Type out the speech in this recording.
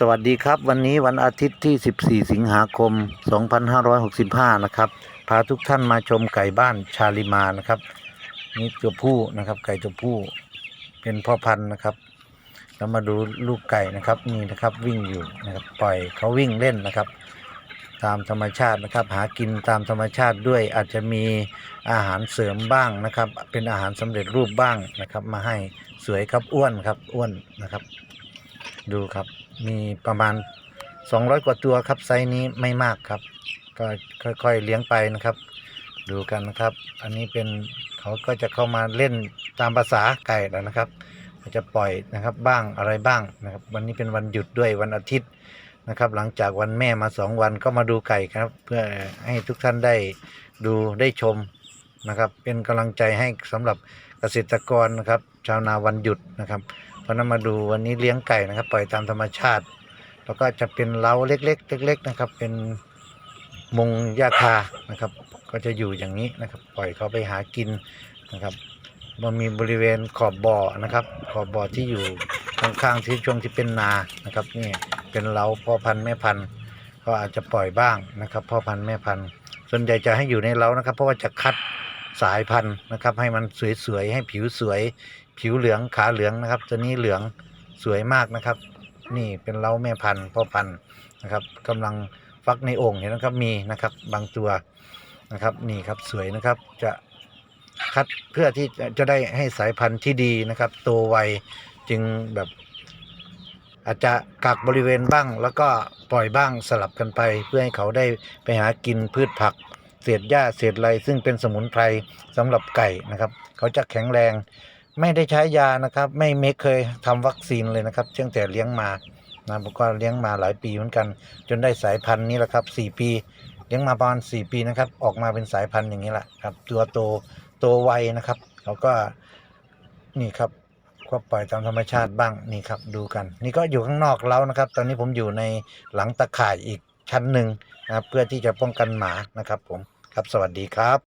สวัสดีครับ วันนี้วันอาทิตย์ที่ 14 สิงหาคม 2565 นะครับ พาทุกท่านมาชมไก่บ้านชาลิมานะครับ นี่ตัวผู้นะครับ ไก่ตัวผู้เป็นพ่อพันธุ์นะครับแล้วมาดูลูกไก่นะครับนี่นะครับวิ่งอยู่นะครับปล่อยเขาวิ่งเล่นนะครับ ตามธรรมชาตินะครับ หากินตามธรรมชาติด้วยอาจจะมีอาหารเสริมบ้างนะครับ เป็นอาหารสำเร็จรูปบ้างนะครับ มาให้สวยครับอ้วนครับอ้วนนะครับ ดูครับ มีประมาณ 200 กว่าตัวครับไซส์นี้ไม่มากครับ ก็ค่อยๆเลี้ยงไปนะครับ ดูกันนะครับ อันนี้เป็นเขาก็จะเข้ามาเล่นตามภาษาไก่แล้วนะครับจะปล่อยนะครับบ้างอะไรบ้างนะครับ วันนี้เป็นวันหยุดด้วยวันอาทิตย์นะครับ หลังจากวันแม่มาสองวันก็มาดูไก่ครับ เพื่อให้ทุกท่านได้ดูได้ชม นะครับ เป็นกำลังใจให้สำหรับเกษตรกรนะครับ ชาวนาวันหยุดนะครับเพราะนั้นมาดูวันนี้เลี้ยงไก่นะครับ ปล่อยตามธรรมชาติ แล้วก็จะเป็นเล้าเล็ก ๆ เล็ก ๆ นะครับ เป็นมุงหญ้าคานะครับ ก็จะอยู่อย่างนี้นะครับ ปล่อยเขาไปหากินนะครับมันมีบริเวณขอบบ่อนะครับ ขอบบ่อที่อยู่ข้างๆที่ช่วงที่เป็นนานะครับ นี่เป็นเล้าพ่อพันธุ์แม่พันธุ์ก็อาจจะปล่อยบ้างนะครับ พ่อพันธุ์แม่พันธุ์ส่วนใหญ่จะให้อยู่ในเล้านะครับ เพราะว่าจะคัด สายพันธุ์นะครับ ให้มันสวยๆให้ผิวสวย ผิวเหลืองขาเหลืองนะครับ ตัวนี้เหลืองสวยมากนะครับ นี่เป็นเล้าแม่พันธุ์พ่อพันธุ์นะครับกำลังฟักในโอ่งเห็นนะครับมีนะครับบางตัวนะครับนี่ครับสวยนะครับจะคัดเพื่อที่จะจะได้ให้สายพันธุ์ที่ดีนะครับโตไวจึงแบบอาจจะกักบริเวณบ้างแล้วก็ปล่อยบ้างสลับกันไป เพื่อให้เขาได้ไปหากินพืชผัก เศษหญ้าเศษไรซึ่งเป็นสมุนไพรสำหรับไก่นะครับ เขาจะแข็งแรง ไม่ได้ใช้ยานะครับ ไม่ไม่เคยทำวัคซีนเลยนะครับตั้งแต่เลี้ยงมานะผมก็เลี้ยงมาหลายปีเหมือนกัน จนได้สายพันธุ์นี้แหละครับสี่ปี เลี้ยงมาประมาณสี่ปีนะครับ ออกมาเป็นสายพันธุ์อย่างนี้แหละครับ ตัวโตโตไวนะครับเขาก็นี่ครับก็ปล่อยตามธรรมชาติบ้างนี่ครับดูกัน นี่ก็อยู่ข้างนอกแล้วนะครับ ตอนนี้ผมอยู่ในหลังตะข่ายอีกชั้นหนึ่งนะครับเพื่อที่จะป้องกันหมานะครับผม ครับสวัสดีครับ